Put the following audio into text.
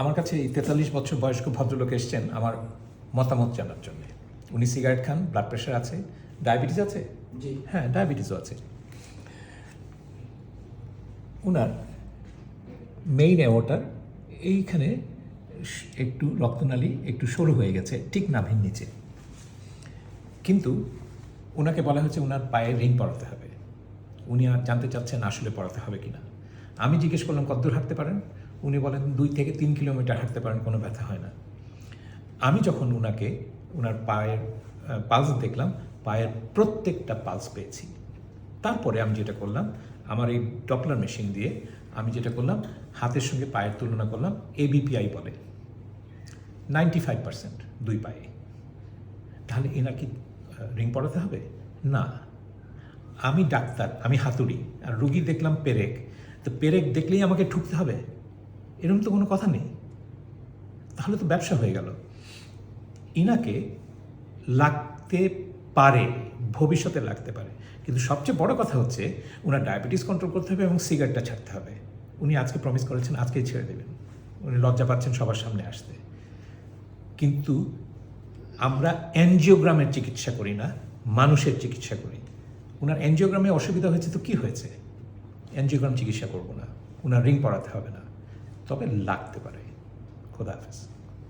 আমার কাছে এই তেতাল্লিশ বছর বয়স্ক ভদ্রলোক এসছেন আমার মতামত জানার জন্য। উনি সিগারেট খান ব্লাড প্রেশার আছে ডায়াবেটিস আছে? জি। হ্যাঁ ডায়াবেটিসও আছে। ওনার মেইন অ্যাওয়াটার এইখানে একটু রক্তনালী একটু সরু হয়ে গেছে ঠিক নাভির নিচে। কিন্তু ওনাকে বলা হয়েছে ওনার পায়ে রিং পরাতে হবে। উনি আর জানতে চাচ্ছেন আসলে পড়াতে হবে কিনা। আমি জিজ্ঞেস করলাম কতদূর হাঁটতে পারেন? উনি বলেন দুই থেকে তিন কিলোমিটার হাঁটতে পারেন, কোনো ব্যথা হয় না। আমি যখন ওনাকে ওনার পায়ের পালস দেখলাম, পায়ের প্রত্যেকটা পালস পেয়েছি। তারপরে আমি যেটা করলাম, আমার এই ডপলার মেশিন দিয়ে আমি যেটা করলাম, হাতের সঙ্গে পায়ের তুলনা করলাম এবিপিআই বলে। নাইনটি ফাইভ পার্সেন্ট দুই পায়ে। তাহলে এনার কি রিং পড়াতে হবে? না। আমি ডাক্তার, আমি হাতুড়ি, আর রুগী দেখলাম পেরেক। তো পেরেক দেখলেই আমাকে ঠুকতে হবে? এরকম তো কোনো কথা নেই। তাহলে তো ব্যবসা হয়ে গেল। ইনাকে লাগতে পারে, ভবিষ্যতে লাগতে পারে। কিন্তু সবচেয়ে বড় কথা হচ্ছে ওনার ডায়াবেটিস কন্ট্রোল করতে হবে এবং সিগারেটটা ছাড়তে হবে। উনি আজকে প্রমিস করেছেন, আজকেই ছেড়ে দেবেন। উনি লজ্জা পাচ্ছেন সবার সামনে আসতে। কিন্তু আমরা এনজিওগ্রামের চিকিৎসা করি না, মানুষের চিকিৎসা করি। ওনার এনজিওগ্রামে অসুবিধা হয়েছে তো কি হয়েছে? এনজিওগ্রাম চিকিৎসা করব না। ওনার রিং পড়াতে হবে না। তবে লাগতে পারে। খোদা হাফেজ।